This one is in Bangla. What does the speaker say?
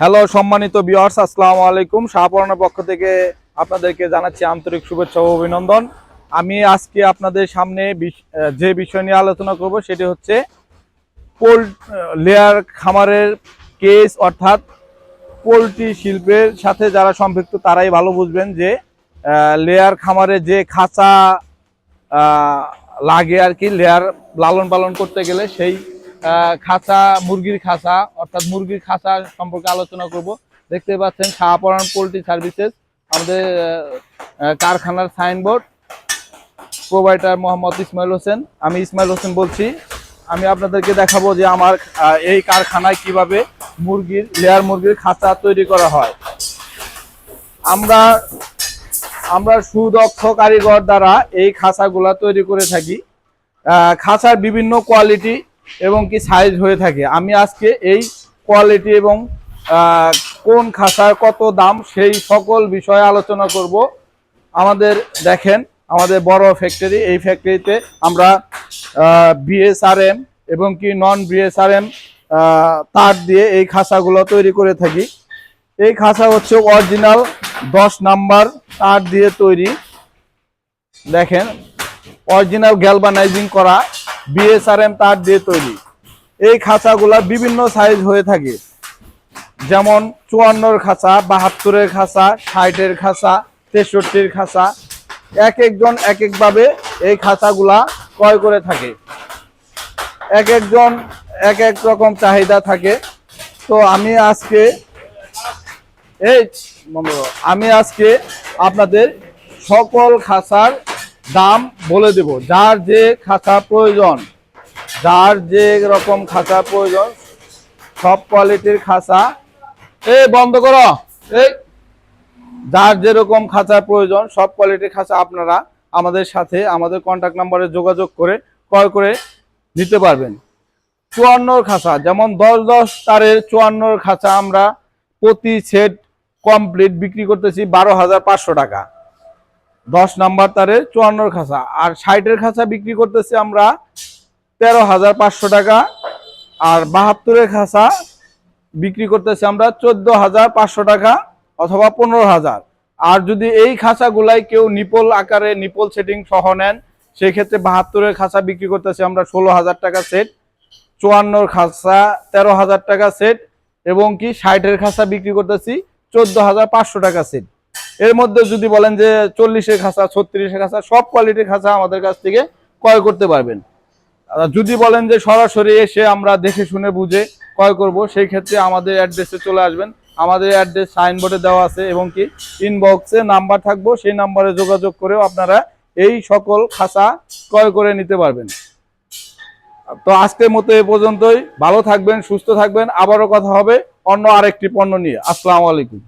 হ্যালো সম্মানিত বিয়ার্স আসসালামু আলাইকুম। শাহপরানের পক্ষ থেকে আপনাদেরকে জানাচ্ছি আন্তরিক শুভেচ্ছা ও অভিনন্দন। আমি আজকে আপনাদের সামনে যে বিষয় নিয়ে আলোচনা করব সেটি হচ্ছে পোল লেয়ার খামারের কেস অর্থাৎ পোলট্রি শিল্পের সাথে যারা সম্পৃক্ত, তারাই ভালো বুঝবেন যে লেয়ার খামারে যে খাঁচা লাগে আর কি লেয়ার লালন পালন করতে গেলে সেই খাঁচা, মুরগির খাঁচা, অর্থাৎ মুরগির খাঁচা সম্পর্কে আলোচনা করব। দেখতে পাচ্ছেন শাহপরান পোলট্রি সার্ভিসেস, আমাদের কারখানার সাইনবোর্ড। প্রোভাইডার মোহাম্মদ ইসমাইল হোসেন। আমি ইসমাইল হোসেন বলছি। আমি আপনাদেরকে দেখাবো যে আমার এই কারখানায় কীভাবে মুরগির, লেয়ার মুরগির খাঁচা তৈরি করা হয়। আমরা আমরা সুদক্ষ কারিগর দ্বারা এই খাঁচাগুলা তৈরি করে থাকি। খাঁচার বিভিন্ন কোয়ালিটি এবং কি সাইজ হয়ে থাকে। আমি আজকে এই কোয়ালিটি এবং কোন খাসার কত দাম সেই সকল বিষয়ে আলোচনা করব। আমাদের দেখেন, আমাদের বড় ফ্যাক্টরি এই ফ্যাক্টরিতে আমরা বিএসআরএম এবং কি নন বিএসআরএম তার দিয়ে এই খাসাগুলো তৈরি করে থাকি। এই খাসা হচ্ছে অরিজিনাল দশ নাম্বার তার দিয়ে তৈরি। দেখেন অরিজিনাল গ্যালভানাইজিং করা। বিএসআরএম তার দিয়ে তৈরি। এই খাঁচাগুলা বিভিন্ন সাইজ হয়ে থাকে। যেমন চুয়ান্নর খাঁচা, বাহাত্তরের খাঁচা, ষাটের খাঁচা, তেষট্টির খাঁচা। এক একজন এক একভাবে এই খাঁচাগুলা ক্রয় করে থাকে। এক একজন এক এক রকম চাহিদা থাকে। তো আমি আজকে এই আমি আজকে আপনাদের সকল খাঁচার দাম বলে দেব। যার যে খাঁচা প্রয়োজন, যার যে রকম খাঁচা প্রয়োজন, সব কোয়ালিটির খাঁচা এ বন্ধ করো। এই, যার যেরকম খাঁচার প্রয়োজন, সব কোয়ালিটির খাঁচা আপনারা আমাদের সাথে, আমাদের কন্ট্যাক্ট নাম্বারে যোগাযোগ করে ক্রয় করে নিতে পারবেন। চুয়ান্নর খাঁচা যেমন দশ দশ তারের চুয়ান্নর খাঁচা আমরা প্রতি সেট কমপ্লিট বিক্রি করতেছি বারো হাজার পাঁচশো টাকা। দশ নাম্বার তারে চুয়ান্নর খাঁচা। আর ষাটের খাঁচা বিক্রি করতেছি আমরা তেরো হাজার পাঁচশো টাকা। আর বাহাত্তরের খাঁচা বিক্রি করতেছি আমরা চোদ্দ হাজার পাঁচশো টাকা অথবা পনেরো হাজার। আর যদি এই খাঁচাগুলাই কেউ নিপল আকারে, নিপল সেটিং সহ নেন, সেক্ষেত্রে বাহাত্তরের খাঁচা বিক্রি করতেছি আমরা ষোলো হাজার টাকা সেট চুয়ান্নর খাঁচা তেরো হাজার টাকা সেট এবং কি ষাটের খাঁচা বিক্রি করতেছি চোদ্দ হাজার পাঁচশো টাকা সেট এর মধ্যে যদি বলেন যে চল্লিশের খাঁচা, ছত্রিশের খাঁচা, সব কোয়ালিটির খাঁচা আমাদের কাছ থেকে ক্রয় করতে পারবেন। যদি বলেন যে সরাসরি এসে আমরা দেখে শুনে বুঝে ক্রয় করব, সেই ক্ষেত্রে আমাদের অ্যাড্রেসে চলে আসবেন। আমাদের অ্যাড্রেস সাইনবোর্ডে দেওয়া আছে এবং কি ইনবক্সে নাম্বার থাকব, সেই নাম্বারে যোগাযোগ করেও আপনারা এই সকল খাঁচা ক্রয় করে নিতে পারবেন। তো আজকের মতো এ পর্যন্তই। ভালো থাকবেন, সুস্থ থাকবেন। আবারও কথা হবে অন্য আরেকটি পণ্য নিয়ে। আসসালামু আলাইকুম।